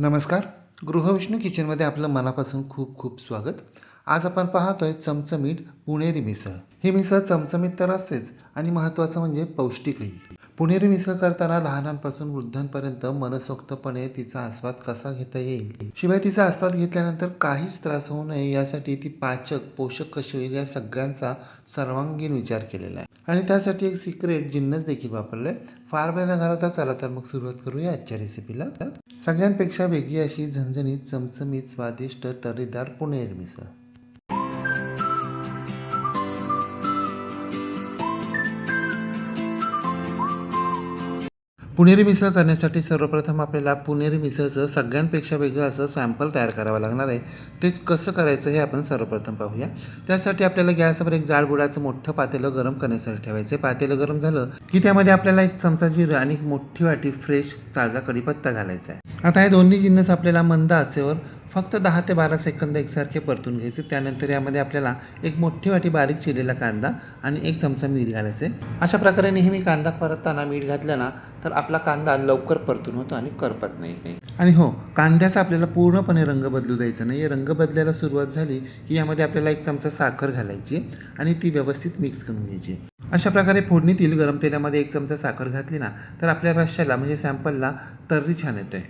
नमस्कार. गृहविष्णू किचनमध्ये आपलं मनापासून खूप खूप स्वागत. आज आपण पाहतोय चमचमीट पुणेरी मिसळ. ही मिसळ चमचमीत तर असतेच आणि महत्त्वाचं म्हणजे पौष्टिकही. पुणेरी मिसळ करताना लहानांपासून वृद्धांपर्यंत मनसोक्तपणे तिचा आस्वाद कसा घेता येईल? शिवाय तिचा आस्वाद घेतल्यानंतर काहीच त्रास होऊ नये यासाठी ती पाचक पोषक कशी होईल या सगळ्यांचा सर्वांगीण विचार केलेला आहे. आणि त्यासाठी एक सिक्रेट जिन्नस देखील वापरले फार वेळ न घालवता चला तर मग सुरुवात करूया आजच्या रेसिपीला सगळ्यांपेक्षा वेगळी अशी झणझणीत चमचमीत स्वादिष्ट तर्रीदार पुणेर मिसळ. पुणेरी मिसळ करण्यासाठी सर्वप्रथम आपल्याला पुणेरी मिसळचं सगळ्यांपेक्षा वेगळं असं सॅम्पल तयार करावं लागणार आहे. तेच कसं करायचं हे आपण सर्वप्रथम पाहूया. त्यासाठी आपल्याला गॅसवर एक जाडबुडाचं मोठं पातेलं गरम करण्यासाठी ठेवायचं आहे. पातेलं गरम झालं की त्यामध्ये आपल्याला एक चमचा जिरं आणि एक मोठी वाटी फ्रेश ताजा कढीपत्ता घालायचा आहे. आता हे दोन्ही जिन्नस आपल्याला मंद आचेवर फक्त दहा ते बारा सेकंद एकसारखे परतून घ्यायचे. त्यानंतर यामध्ये आपल्याला एक मोठी वाटी बारीक चिरलेला कांदा आणि एक चमचा मीठ घालायचे. अशा प्रकारे नेहमी कांदा परतताना मीठ घातलं ना तर आपला कांदा लवकर परतून होतो आणि करपत नाही. आणि हो कांद्याचा आपल्याला पूर्णपणे रंग बदलू द्यायचा नाही. रंग बदलायला सुरुवात झाली की यामध्ये आपल्याला एक चमचा साखर घालायची आणि ती व्यवस्थित मिक्स करून घ्यायची. अशा प्रकारे फोडणीतील गरम तेलामध्ये एक चमचा साखर घातली ना तर आपल्या रश्श्याला म्हणजे सॅम्पलला तर्री छान येते.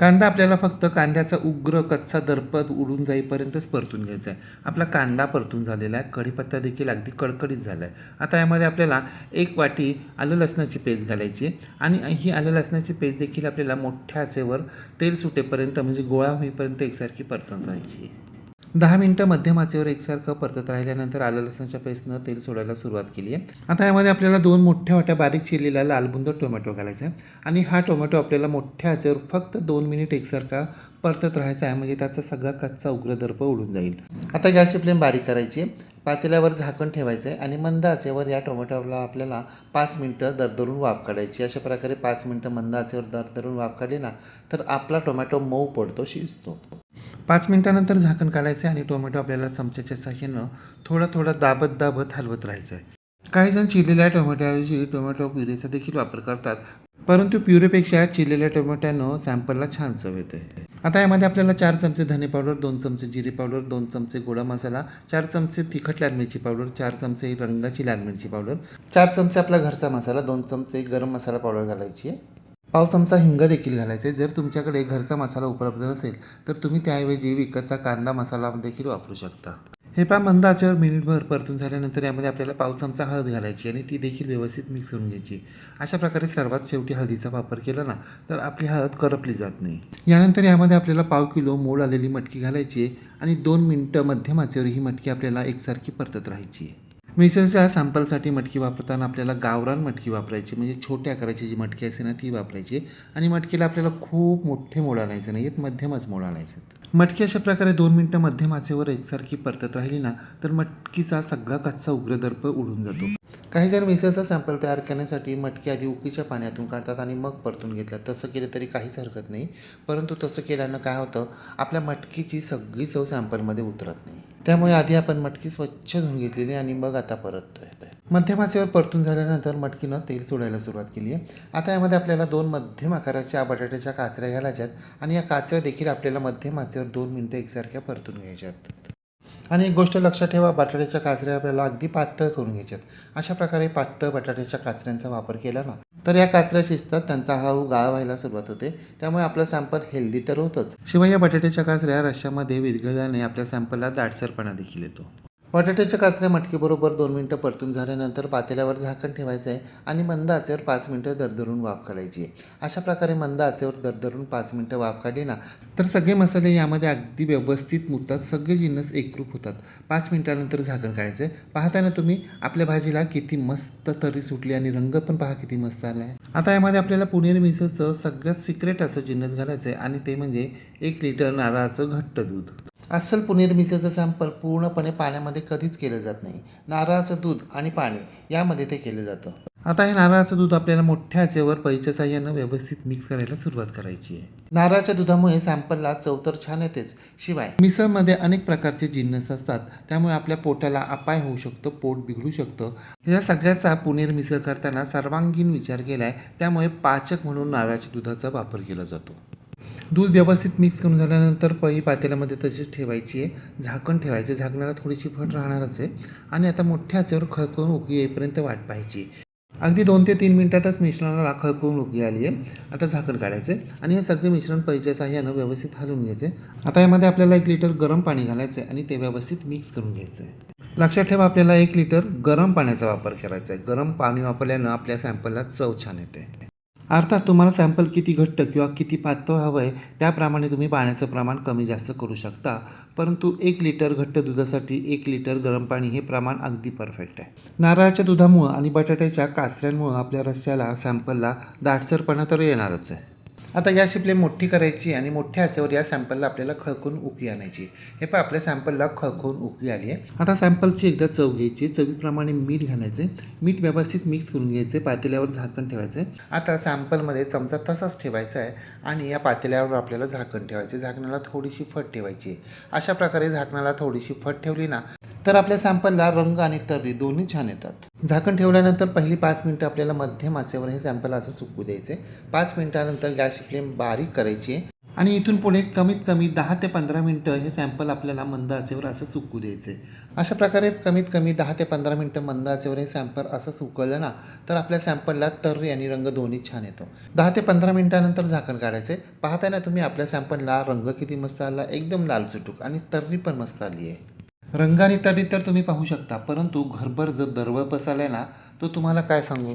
कांदा आपल्याला फक्त कांद्याचा उग्र कच्चा दरपद उडून जाईपर्यंतच परतून घ्यायचा आहे. आपला कांदा परतून झालेला आहे. कढीपत्ता देखील अगदी कडकडीत झाला आहे. आता यामध्ये आपल्याला एक वाटी आलं लसणाची पेस्ट घालायची आणि ही आलं लसणाची पेस्ट देखील आपल्याला मोठ्या आचेवर तेल सुटेपर्यंत म्हणजे गोळा होईपर्यंत एकसारखी परतून जायची आहे. दहा मिनटं मध्यम आचेवर एकसारखं परतत राहिल्यानंतर आलं लसणाच्या पेस्टनं तेल सोडायला सुरुवात केली आहे. आता यामध्ये आपल्याला दोन मोठ्या वाट्या बारीक चिरलेला लालबुंद टोमॅटो घालायचा आहे. आणि हा टोमॅटो आपल्याला मोठ्या आचेवर फक्त दोन मिनिट एकसारखा परतत राहायचा आहे. म्हणजे त्याचा सगळा कच्चा उग्रदर्प उडून जाईल. आता गॅसची फ्लेम बारीक करायची पातेल्यावर झाकण ठेवायचं आहे. आणि मंद आचेवर या टोमॅटोला आपल्याला पाच मिनटं दरदरून वाफ काढायची अशा प्रकारे पाच मिनटं मंद आचेवर दरदरून वाफ काढली ना तर आपला टोमॅटो मऊ पडतो शिजतो. पाच मिनटानंतर झाकण काढायचं आहे आणि टोमॅटो आपल्याला चमच्याच्या साह्यानं थोडा थोडा दाबत दाबत हलवत राहायचं आहे काही जण चिरलेल्या टोमॅटोऐवजी टोमॅटो प्युरेचा देखील वापर करतात परंतु प्युरेपेक्षा चिरलेल्या टोमॅटोनं सॅम्पलला छान चव येते. आता यामध्ये आपल्याला चार चमचे धने पावडर दोन चमचे जिरे पावडर दोन चमचे गोडा मसाला चार चमचे तिखट लाल मिरची पावडर चार चमचे रंगाची लाल मिरची पावडर चार चमचे आपला घरचा मसाला दोन चमचे गरम मसाला पावडर घालायची आहे. पाव चमचा हिंग देखील घालायचा आहे. जर तुमच्याकडे घरचा मसाला उपलब्ध नसेल तर तुम्ही त्याऐवजी विकतचा कांदा मसाला देखील वापरू शकता. हे पा मंद आचेवर मिनिटभर परतून झाल्यानंतर यामध्ये आपल्याला पाव चमचा हळद घालायची आणि ती देखील व्यवस्थित मिक्स करून घ्यायची. अशा प्रकारे सर्वात शेवटी हळदीचा वापर केला ना तर आपली हळद करपली जात नाही. यानंतर यामध्ये आपल्याला पाव किलो मोड आलेली मटकी घालायची आहे आणि दोन मिनटं मध्यम आचेवर ही मटकी आपल्याला एकसारखी परतत राहायची आहे. मिसळच्या सॅम्पलसाठी मटकी वापरताना आपल्याला गावरान मटकी वापरायची म्हणजे छोट्या आकाराची जी मटकी असते ना ती वापरायची. आणि मटकीला आपल्याला खूप मोठे मोड आणायचे नाही आहेत मध्यमच मोड आणायचे आहेत. मटकी अशा प्रकारे दोन मिनटं मध्यम आचेवर एकसारखी परतत राहिली ना तर मटकीचा सगळा कच्चा उग्रदर्प उडून जातो. काही जण मिसळचा सॅम्पल तयार करण्यासाठी मटकी आधी उकीच्या पाण्यातून काढतात आणि मग परतून घेतात तसं केलं तरी काहीच हरकत नाही. परंतु तसं केल्यानं काय होतं आपल्या मटकीची सगळी चव सॅम्पलमध्ये उतरत नाही. त्यामुळे आधी आपण मटकी स्वच्छ धुवून घेतलेली आणि मग आता परततोय. मध्यम आचेवर परतून झाल्यानंतर मटकीनं तेल सोडायला सुरुवात केली आहे आता यामध्ये आपल्याला दोन मध्यम आकाराच्या बटाट्याच्या काचऱ्या घालायच्यात आणि या काचऱ्या देखील आपल्याला मध्यम आचेवर दोन मिनटं एकसारख्या परतून घ्यायच्यात. आणि एक गोष्ट लक्षात ठेवा बटाट्याच्या काचऱ्या आपल्याला अगदी पातळ करून घ्यायच्यात. अशा प्रकारे पातळ बटाट्याच्या काचऱ्यांचा वापर केला ना तर या काचऱ्या शिजतात त्यांचा हळू गाळ व्हायला सुरुवात होते. त्यामुळे आपलं सॅम्पल हेल्दी तर होतंच. शिवाय या बटाट्याच्या काचऱ्या रश्श्यामध्ये विरघळल्याने आपल्या सॅम्पलला दाटसरपणा देखील येतो. बटाट्याच्या काचऱ्या मटकीबरोबर दोन मिनटं परतून झाल्यानंतर पातेल्यावर झाकण ठेवायचं आहे आणि मंद आचेवर पाच मिनटं दरदरून वाफ काढायची आहे. अशा प्रकारे मंद आचेवर दरदरून पाच मिनटं वाफ काढली ना तर सगळे मसाले यामध्ये अगदी व्यवस्थित मुरतात सगळे जिन्नस एकरूप होतात. पाच मिनटानंतर झाकण काढायचं आहे पाहताना तुम्ही आपल्या भाजीला किती मस्त तरी सुटली आणि रंग पण पहा किती मस्त आला आहे आता यामध्ये आपल्याला पुणेरी मिसळचं सगळ्यात सिक्रेट असं जिन्नस घालायचं आहे आणि ते म्हणजे एक लिटर नारळाचं घट्ट दूध. अस्सल पुनर्मितीचं मिसळचं सॅम्पल पूर्णपणे पाण्यामध्ये कधीच केलं जात नाही. नारळाचं दूध आणि पाणी यामध्ये ते केलं जातं. आता हे नारळाचं दूध आपल्याला मोठ्या आचेवर पैच्या साह्यानं व्यवस्थित मिक्स करायला सुरुवात करायची आहे. नारळाच्या दुधामुळे सॅम्पलला चव तर छान येतेच. शिवाय मिसळमध्ये अनेक प्रकारचे जिन्नस असतात. त्यामुळे आपल्या पोटाला अपाय होऊ शकतो पोट बिघडू शकतं. या सगळ्याचा पुणेर मिसळ करताना सर्वांगीण विचार केला आहे त्यामुळे पाचक म्हणून नारळाच्या दुधाचा वापर केला जातो. दूध व्यवस्थित मिक्स करून झाल्यानंतर पळी पातेल्यामध्ये तशीच ठेवायची आहे. झाकण ठेवायचं झाकणाला थोडीशी फट राहणारच आहे. आणि आता मोठ्या आचेवर खळखळून उगी येईपर्यंत वाट पाहायची अगदी दोन ते तीन मिनिटातच मिश्रणाला खळखळून उगी आली आहे. आता झाकण काढायचं आहे. आणि हे सगळे मिश्रण पळीच्या साह्यानं व्यवस्थित हलवून घ्यायचं आता यामध्ये आपल्याला एक लिटर गरम पाणी घालायचं आहे आणि ते व्यवस्थित मिक्स करून घ्यायचं आहे. लक्षात ठेवा आपल्याला एक लिटर गरम पाण्याचा वापर करायचा आहे. गरम पाणी वापरल्यानं आपल्या सॅम्पलला चव छान येते. अर्थात तुम्हाला सॅम्पल किती घट्ट किंवा किती पातळ हवं आहे त्याप्रमाणे तुम्ही पाण्याचं प्रमाण कमी जास्त करू शकता. परंतु एक लिटर घट्ट दुधासाठी एक लिटर गरम पाणी हे प्रमाण अगदी परफेक्ट आहे. नारळाच्या दुधामुळं आणि बटाट्याच्या काचऱ्यांमुळं आपल्या रस्स्याला सॅम्पलला दाटसरपणा तर येणारच आहे. आता या शिपले मोठी करायची आणि मोठ्या ह्याच्यावर या सॅम्पलला आपल्याला खळकून उकी आणायची. हे पण आपल्या सॅम्पलला खळकून उकी आली आहे. आता सॅम्पलची एकदा चव घ्यायची चवीप्रमाणे मीठ घालायचे. मीठ व्यवस्थित मिक्स करून घ्यायचे पातेल्यावर झाकण ठेवायचे. आता सॅम्पलमध्ये चमचा तसाच ठेवायचा आहे आणि या पातेल्यावर आपल्याला झाकण ठेवायचे. झाकणाला थोडीशी फट ठेवायची. अशा प्रकारे झाकणाला थोडीशी फट ठेवली ना तर आपल्या सॅम्पलला रंग आणि तर्री दोन्ही छान येतात. झाकण ठेवल्यानंतर पहिली पाच मिनटं आपल्याला मध्यम आचेवर हे सॅम्पल असं चुकू द्यायचे पाच मिनटानंतर गॅसची फ्लेम बारीक करायची आहे. आणि इथून पुढे कमीत कमी दहा ते पंधरा मिनटं हे सॅम्पल आपल्याला मंद आचेवर असं चुकू द्यायचे अशा प्रकारे कमीत कमी दहा ते पंधरा मिनटं मंद आचेवर हे सॅम्पल असं सुकलं ना तर आपल्या सॅम्पलला तर्री आणि रंग दोन्ही छान येतो. दहा ते पंधरा मिनटानंतर झाकण काढायचे पाहताय ना तुम्ही आपल्या सॅम्पलला रंग किती मस्त आला एकदम लाल चुटूक आणि तर्री पण मस्त आली आहे रंगाने आणि तरी तर तुम्ही पाहू शकता परंतु घरभर जो दरवळ पसरलाय ना तो तुम्हाला काय सांगू?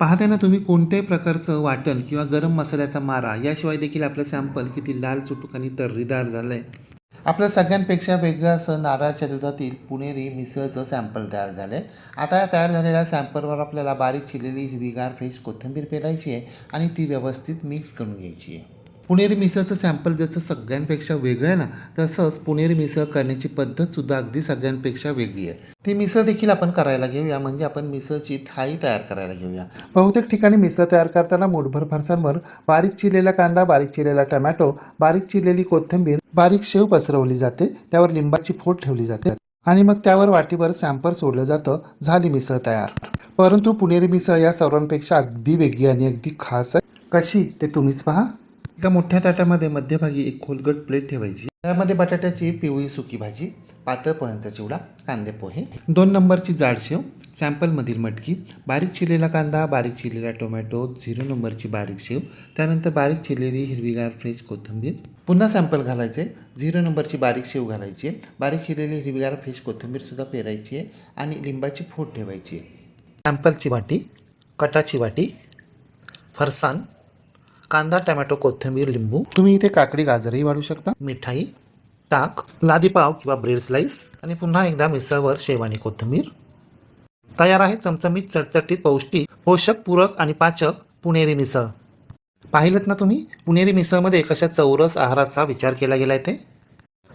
पाहते ना तुम्ही कोणत्याही प्रकारचं वाटण किंवा गरम मसाल्याचा मारा याशिवाय देखील आपलं सॅम्पल किती लाल चुटूक आणि तर्रीदार झालं आहे आपल्या सगळ्यांपेक्षा वेगळं असं नारळाच्या दुधातील पुणेरी मिसळचं सॅम्पल तयार झालं आहे आता तयार झालेल्या सॅम्पलवर आपल्याला बारीक चिरलेली हिरवीगार फ्रेश कोथिंबीर पेरायची आहे आणि ती व्यवस्थित मिक्स करून घ्यायची आहे. पुणेरी मिसळचं सॅम्पल जसं सगळ्यांपेक्षा वेगळं आहे ना तसंच पुणेरी मिसळ करण्याची पद्धतसुद्धा अगदी सगळ्यांपेक्षा वेगळी आहे. ती मिसळ देखील आपण करायला घेऊया म्हणजे आपण मिसळची थाळी तयार करायला घेऊया. बहुतेक ठिकाणी मिसळ तयार करताना मुठभर फरसांवर बारीक चिरलेला कांदा बारीक चिरलेला टमॅटो बारीक चिरलेली कोथिंबीर बारीक शेव पसरवली जाते त्यावर लिंबाची फोड ठेवली जाते आणि मग त्यावर वाटीभर सॅम्पल सोडलं जातं झाली मिसळ तयार. परंतु पुणेरी मिसळ या सर्वांपेक्षा अगदी वेगळी आणि अगदी खास आहे. कशी? ते तुम्हीच पहा. एका मोठ्या ताटामध्ये मध्यभागी एक खोलगट प्लेट ठेवायची. त्यामध्ये बटाट्याची पिवळी सुकी भाजी पातळ पोह्यांचा चिवडा कांदे पोहे दोन नंबरची जाडशेव सॅम्पलमधील मटकी बारीक चिरलेला कांदा बारीक चिरलेला टोमॅटो झिरो नंबरची बारीक शेव त्यानंतर बारीक चिरलेली हिरवीगार फ्रेश कोथिंबीर. पुन्हा सॅम्पल घालायचे झिरो नंबरची बारीक शेव घालायची आहे बारीक चिरलेली हिरवीगार फ्रेश कोथिंबीरसुद्धा पेरायची आहे आणि लिंबाची फोड ठेवायची. आहे सॅम्पलची वाटी कटाची वाटी फरसाण कांदा टमॅटो कोथिंबीर लिंबू. तुम्ही इथे काकडी गाजरही वाढू शकता. मिठाई ताक लादीपाव किंवा ब्रेड स्लाइस आणि पुन्हा एकदा मिसळवर शेव आणि कोथिंबीर. तयार आहे चमचमीत चटचटीत पौष्टिक पोषक पूरक आणि पाचक पुणेरी मिसळ. पाहिलं ना तुम्ही? पुणेरी मिसळमध्ये कशा चौरस आहाराचा विचार केला गेला आहे ते?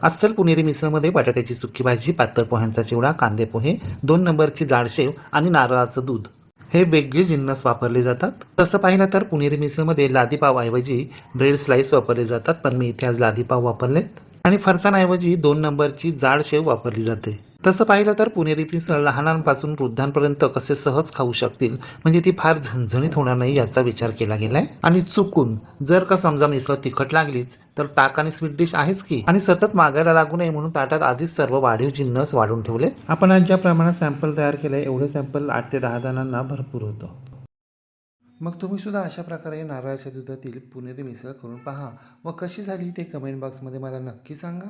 अस्सल पुणेरी मिसळमध्ये बटाट्याची सुकी भाजी पातळ पोह्यांचा चिवडा कांदे पोहे दोन नंबरची जाडशेव आणि नारळाचं दूध. हे वेगळे जिन्नस वापरले जातात. तसं पाहिलं तर पुणेरी मिसळमध्ये लादीपावऐवजी ब्रेड स्लाइस वापरले जातात पण मी इथे आज लादीपाव वापरलेत. आणि फरसाणऐवजी दोन नंबरची जाड शेव वापरली जाते. तसं पाहिलं तर पुणेरी मिसळ लहानांपासून वृद्धांपर्यंत कसे सहज खाऊ शकतील? म्हणजे ती फार झणझणीत होणार नाही याचा विचार केला गेलाय. आणि चुकून जर का समजा मिसळ तिखट लागलीच तर ताक आणि स्वीट डिश आहेच की? आणि सतत मागायला लागू नये म्हणून ताटात आधीच सर्व वाढीव जिन्नस वाढून ठेवले. आपण आज ज्या प्रमाणात सॅम्पल तयार केलंय एवढे सॅम्पल आठ ते दहा जणांना भरपूर होतं. मग तुम्ही सुद्धा अशा प्रकारे नारळाच्या दुधातील पुणेरी मिसळ करून पहा. व कशी झाली ते कमेंट बॉक्समध्ये मला नक्की सांगा.